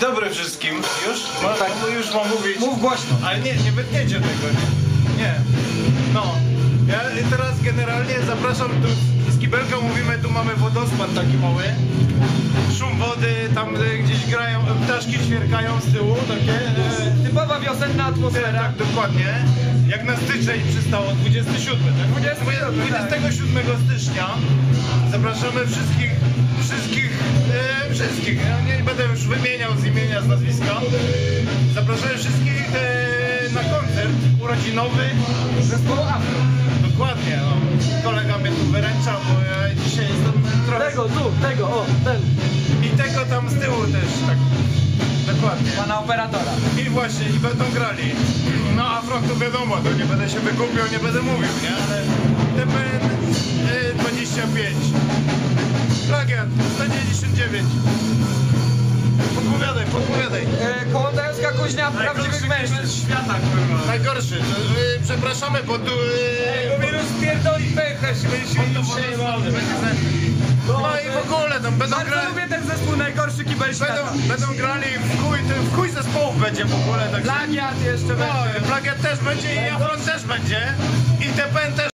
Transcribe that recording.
dobry wszystkim. Już? Ma, Tak. Już mam mówić. Mów głośno. Ale nie, nie wytniecie tego, nie? Nie. No. Ja teraz generalnie zapraszam tu z kibelka mówimy, tu mamy wodospad taki mały. Szum wody, tam e, gdzieś grają, e, ptaszki ćwierkają z tyłu, takie. Wiosenna atmosfera. tak, dokładnie. Jak na styczeń przystało, 27, tak? 27, 27 stycznia zapraszamy wszystkich, wszystkich, e, wszystkich, ja nie będę już wymieniał z imienia, z nazwiska. Zapraszamy wszystkich e, na koncert urodzinowy. Zespołu Afro. Dokładnie, no. kolega mnie tu wyręcza, bo ja dzisiaj jestem trochę... Tego, tu, tego, o, ten. I tego tam z tyłu też, tak. Dokładnie. Pana operatora. I właśnie, i będą grali. No a front to wiadomo, to nie będę się wykupiał, nie będę mówił, nie? Ale TPN y, 25. Plagiat 199. Podpowiadaj, podpowiadaj. E, Kołątajowska kuźnia prawdziwych mężczyzn. świata, kurwa. Najgorszy. Y, przepraszamy, bo tu... Y, Wirus pierdoli pęcherz, będzie ten. No i w ogóle tam będą grali... lubię ten zespół, Będą, będą grali w chuj, ten w chuj zespołów będzie w ogóle. Tak Plagiat jeszcze No, będzie. Plagiat też będzie i Afron też będzie. I TPN też